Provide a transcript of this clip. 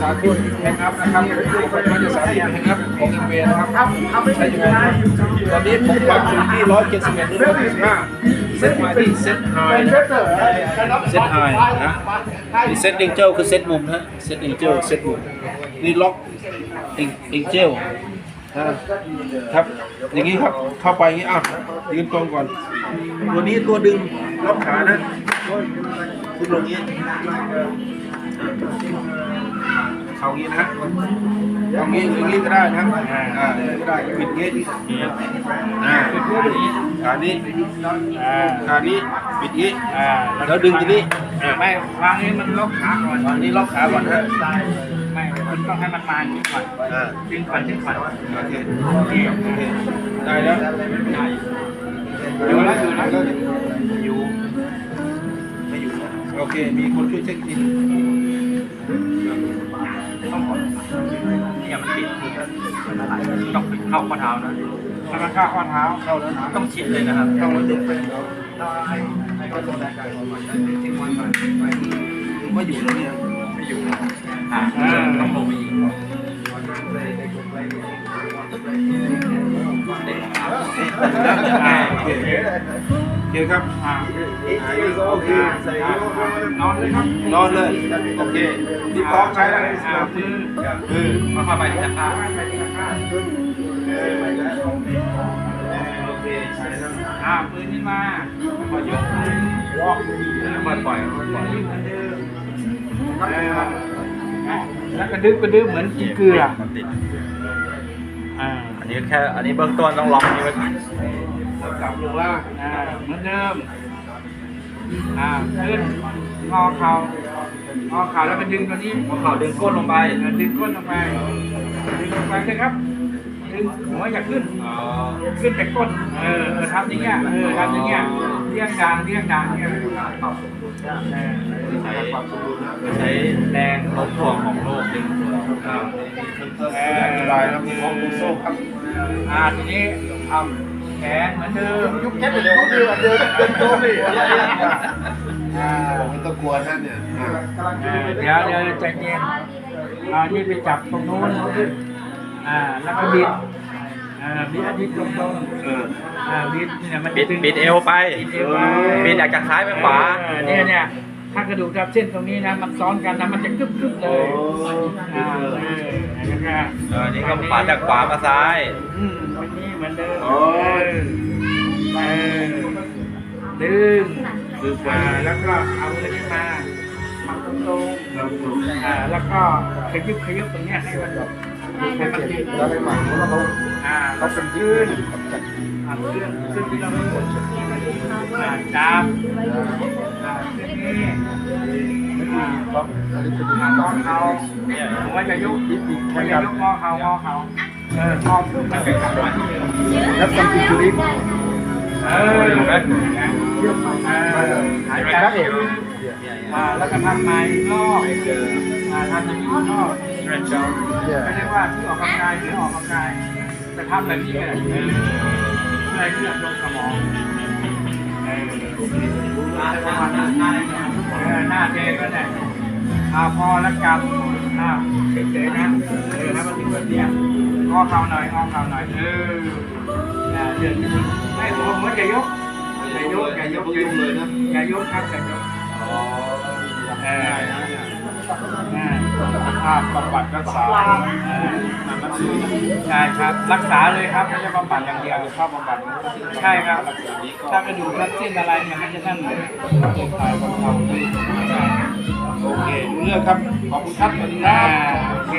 สาธุแห่งอัพนะครับผมก็จะสาธิตแห่งอัพของเอ็มเวนะครับใช้ยังไงตอนนี้ผมปรับอยู่ที่ร้อยเจ็ดสิบเอ็ดรือร้อยเจ็ดสิบห้าเซตมาที่เซตไฮเซตไฮนะนี่เซตเอ็งเจลคือเซตมุมนะเซตเอ็งเจลเซตมุมนี่ล็อกเองเองเจลนะครับ อย่างนี้ครับ เข้าไปอย่างนี้อะยืนตรงก่อน ตัวนี้ตัวดึงล็อกขานะคุณลงนี้ เขางี้นะเอางี้อย่างนี้ก็ได้นะอ่าอย่างนี้ก็ได้ปิดงี้อ่าขานี้อ่าขานี้ปิดงี้อ่าแล้วดึงทีนี้อ่าไม่วางนี้มันล็อกขาก่อนวางนี้ล็อกขาก่อนฮะไม่คุณต้องให้มันมาอย่างนี้ก่อนอ่าดึงก่อนดึงก่อนโอเคโอเคได้แล้วอยู่แล้วอยู่แล้วอยู่ไม่อยู่นะโอเคมีคนช่วยเช็คที ต้องกดเนี่ยมันปิดต้องปิดเข้าข้อเท้านะถ้ามันเข้าข้อเท้าเข้าแล้วนะต้องชิดเลยนะครับเข้าแล้วดึงไปไม่อยู่แล้วเนี่ยไม่อยู่อ่าต้องลงไปอีกอ่าโอเคโอ เคครับอ่าโอเคนอนเลยครับนอนเลยโอเคนี่พร้อมใช้แล้วอ่ามือมือมาเข้าไปที่ตะข้าโอเคใช้แล้วอ่าปืนขึ้นมาพอยกมือลอกแล้วปล่อยปล่อยปล่อยแล้วกระดึ๊บกระดึ๊บเหมือนกินเกลืออ่าอันนี้แค่อันนี้เบื้องต้นต้องล็อกนี้ไว้ก่อน แล้วกลับลงล่างอ่าเหมือนเดิมอ่าขึ้นงอเข่างอเข่าแล้วก็ดึงตัวนี้พอเข่าดึงก้นลงไปดึงก้นลงไปดึงลงไปเลยครับดึงหัวอย่าขึ้นอ๋อขึ้นแต่ก้นเออเออทำอย่างเงี้ยเออทำอย่างเงี้ยเลี่ยงดางเลี่ยงดางเนี่ยเออใช้ใช้แรงโน้มถ่วงของโลกดึงตัวครับเอลายแล้วมีของโซ่ครับอ่าทีนี้ทำ นเหมือนเดิมยุบแค่เดียวเดียวเดียวเป็นโซ่ดิอ่าไม่ต้องกลัวท่านเนี่ยอ่าเออเดี๋ยวเดี๋ยวใจเย็นอ่านี่ไปจับตรงโน้นอ่าแล้วก็บิดอ่าบิดอาทิตย์ตรงตรงอ่าบิดเนี่ยมันบิดบิดเอวไปบิดเอวไปบิดอยากจะซ้ายไปขวาเนี่ยเนี่ย ถ้ากระดูกทับเส้นตรงนี้นะมันซ้อนกันนะมันจะกึบกึบเลย อ่าเออนะครับเออนี่ก็ขวาจากขวามาซ้าย อืมวันนี้เหมือนเดิมโอ้ย เออดึงคืออ่าแล้วก็เอามือนี้มามาตรงตรงๆอ่าแล้วก็ขยุบขยุบตรงเนี้ยให้มันแบบให้มันติดแล้วไปหมักแล้วเขาอ่าเขาเป็นขึ้น อ่าขึ้นขึ้นที่เราไม่กดอ่าจับอ่าขึ้นนี่ปั๊บอันนี้อ่างอเขาเนี่ยผมว่าจะยกผมจะยกงอเขางอเขาเอองอขึ้นมันเป็นจังหวะที่เดิมแล้วสังกิจุลินเออเห็นไหมเออหายใจเข้าอ่าแล้วก็ทำไม้รอบอ่าทำอย่างนี้รอบไม่ได้ว่าที่ออกกำลังกายหรือออกกำลังกายจะทำแบบนี้ก็ได้ เออเพื่อให้เลือดลงสมองเออเออหน้าเจก็ได้อาพอแล้วกลับอ่าเฉยๆนะเออให้วมันถึงแบบเนี้ยงอเข่าหน่อยงอเข่าหน่อยเอออ่าเดินไม่ผมว่จะยกอย่ายกอย่ายกยุ่งเลยนะอย่ายกครับอย่ายกเออ เออภาพบำบัดรักษาเออใช่ครับ รักษาเลยครับไม่ใช่บำบัดอย่างเดียวภาพบำบัดใช่ครับ ถ้ากระดูกทับเส้นอะไรเนี่ยมันจะนั่นเลยโอเครู้เรื่องครับ ขอบคุณครับสวัสดีคอ่ารับโอเค